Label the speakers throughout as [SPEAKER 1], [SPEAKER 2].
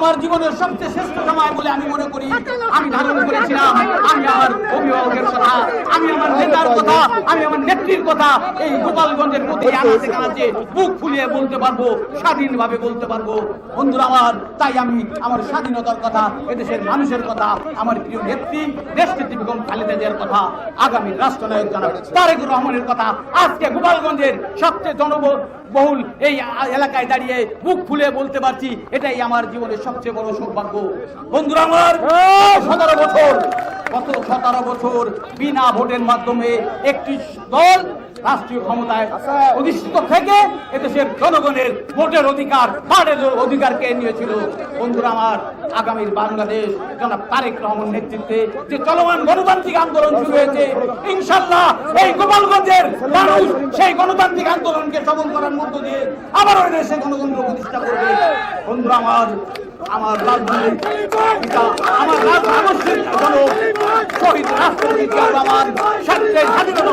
[SPEAKER 1] আমার জীবনের সবচেয়ে শ্রেষ্ঠ সময় বলে আমি মনে করি। আমি ধারণ করেছিলাম। আমি আমার অভিভাবকের কথা, আমি আমার নেতার কথা, আমি আমার নেত্রীর কথা এই গোপালগঞ্জের প্রতি আনাচে কানাচে বুক ফুলিয়ে বলতে পারব, স্বাধীনভাবে বলতে পারব। বন্ধুরা আমার, তাই আমি আমার স্বাধীনতার কথা, এদেশের মানুষের কথা, আমার প্রিয় নেত্রী দেশনেত্রী বেগম খালেদা জিয়ার কথা আগামী রাষ্ট্রনায়ক জনাব। তারেক রহমানের কথা আজকে গোপালগঞ্জের সবচেয়ে জনবহুল এই এলাকায় দাঁড়িয়ে মুখ খুলে বলতে পারছি এটাই আমার জীবনের সবচেয়ে বড় সৌভাগ্য। বন্ধুরা আমার সতেরো বছর গত সতেরো বছর বিনা ভোটের মাধ্যমে একটি দল রাষ্ট্রীয় ক্ষমতায় অধিষ্ঠিত থেকে এদেশের জনগণের ভোটের অধিকার, ভাটের অধিকারকে নিয়েছিল। বন্ধুরা আমার, আগামীর বাংলাদেশ, জনাব তারেক রহমান নেতৃত্বে যে চলমান গণতান্ত্রিক আন্দোলন শুরু হয়েছে ইনশাল্লাহ এই গোপালগঞ্জের মানুষ সেই গণতান্ত্রিক আন্দোলনকে সফল করার মধ্য দিয়ে আবারও এদেশে গণতন্ত্র প্রতিষ্ঠা করবে। বন্ধুরা আমার আমার রাজধানী আমার রাজ আদর্শের শহীদ রাষ্ট্রপতি স্বাধীন স্বাধীনতা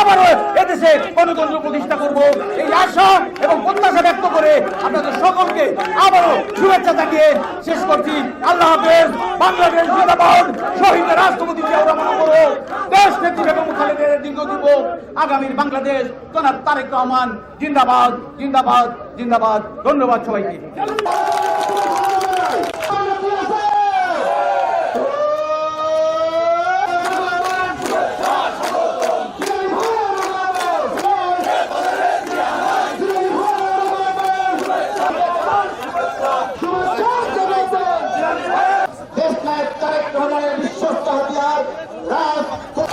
[SPEAKER 1] আবারও এদেশে গণতন্ত্র প্রতিষ্ঠা করব। এই আশা এবং প্রত্যাশা ব্যক্ত করে আপনাদের সকলকে আবারও শুভেচ্ছা জানিয়ে শেষ করছি। আল্লাহ হাফেজ। বাংলাদেশ জিন্দাবাদ। শহীদ রাষ্ট্রপতি জিয়াউর রহমান দেশ নেত্রী বেগম খালেদের দীর্ঘ যুবক আগামীর বাংলাদেশ, জনাব তারেক রহমান, জিন্দাবাদ জিন্দাবাদ জিন্দাবাদ। ধন্যবাদ সবাইকে।
[SPEAKER 2] দেশনায়ক বিশ্বস্ত হাতিয়ার রাজ